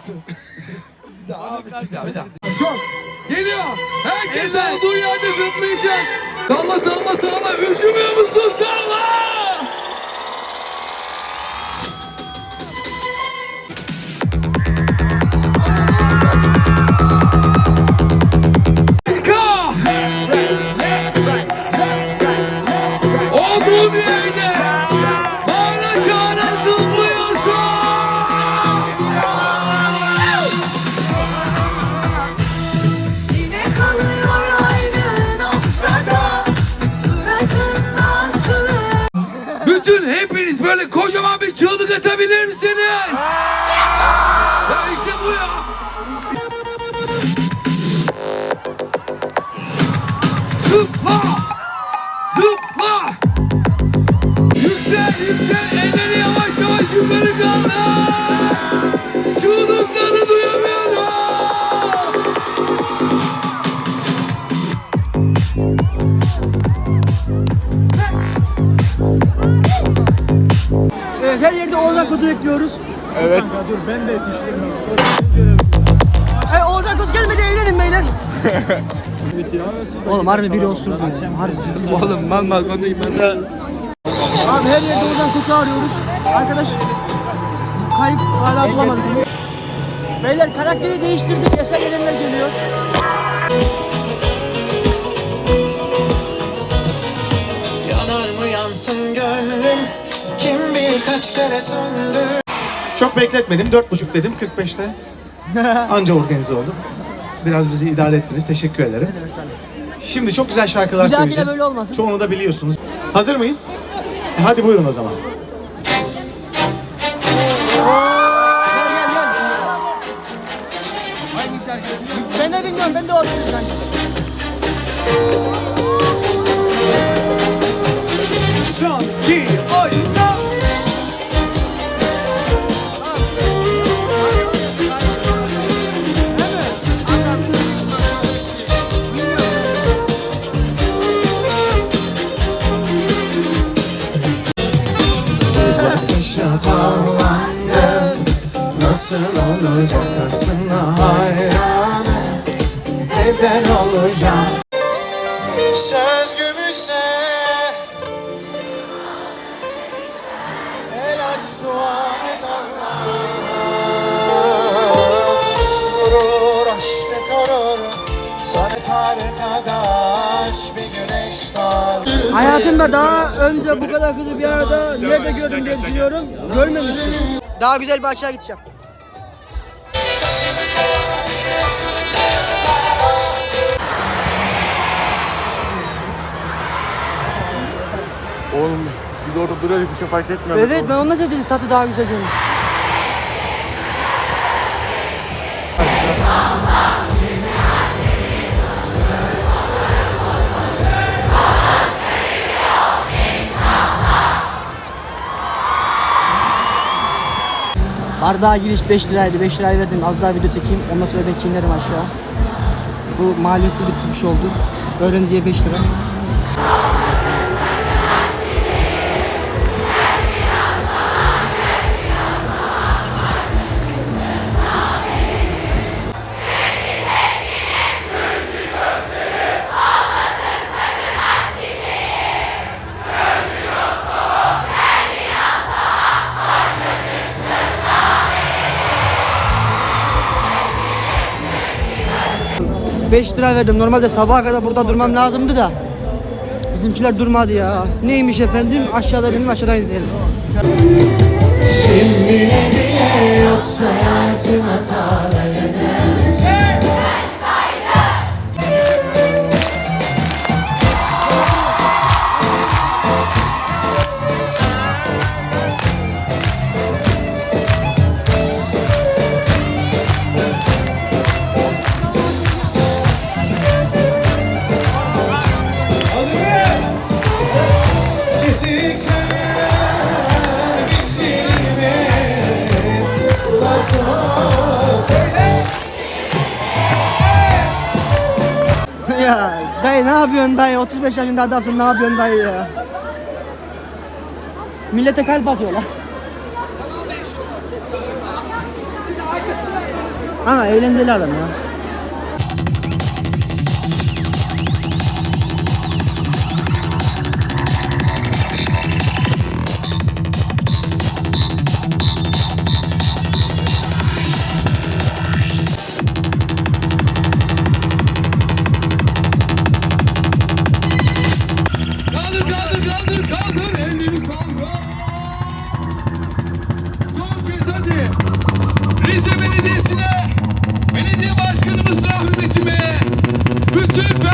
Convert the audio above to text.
Altı. bir daha abi çık. Bir daha bir daha. Çok. Geliyor. Herkes olduğu yerde zıplayacak. Salla salla salla. Üşümüyor musun? Salla. Bütün hepiniz böyle kocaman bir çığlık atabilir misiniz? Ya işte bu ya. Zıpla! Zıpla! Yüksel yüksel elleri yavaş yavaş yukarı kaldır. Çığlıkları duyamıyorum. Bekliyoruz. Evet. dur ben de yetiştim. Hey, Oğuzhan Koç gelmedi eğlenin beyler. Oğlum harbi biri olsun. Harbi ciddi. Oğlum mal balkonda ben de Abi her yerde Oğuzhan Koç'u arıyoruz. Arkadaş kayıp hala bulamadık. Beyler karakteri değiştirdik. Eser Erenler geliyor. Yanar mı yansın gönlüm Kaç kere söndü Çok bekletmedim. Dört buçuk dedim 45'te. Anca organize olduk. Biraz bizi idare ettiniz. Teşekkür ederim. Şimdi çok güzel şarkılar Bir dahakine söyleyeceğiz. böyle olmasın. Çoğunu da biliyorsunuz. Hazır mıyız? E, hadi buyurun o zaman. Gel gel gel. Ben de bilmiyorum. Ben de olabilir sanki. Nasıl olacak aslında hayranım Neden olacağım Söz gümüşse El aç dua et Allah'a Vurur aşkı korur Sarı arkadaş bir güneş doğar Hayatımda daha önce bu kadar kızı bir arada nerede gördüm diye düşünüyorum. Görmemiştim. Daha güzel bir açığa gideceğim. Oğlum biz orada duruyorduk bir şey fark etmiyoruz. Evet ben onunla dedim tadı daha güzel görünüyor. Bardağa giriş 5 liraydı. 5 lirayı verdim. Az daha video çekeyim. Ondan sonra ben çiğnerim aşağı. Bu maliyetli bir çıkış oldu. Öğrenciye 5 lira. Beş lira verdim. Normalde sabaha kadar burada durmam lazımdı da. Bizimkiler durmadı ya. Neymiş efendim? Aşağıda benim aşağıdan izleyelim. Ya dayı ne yapıyorsun dayı? 35 yaşında adamsın ne yapıyorsun dayı ya? Millete kalp atıyorlar. Ama eğlenceli adam ya. Bütün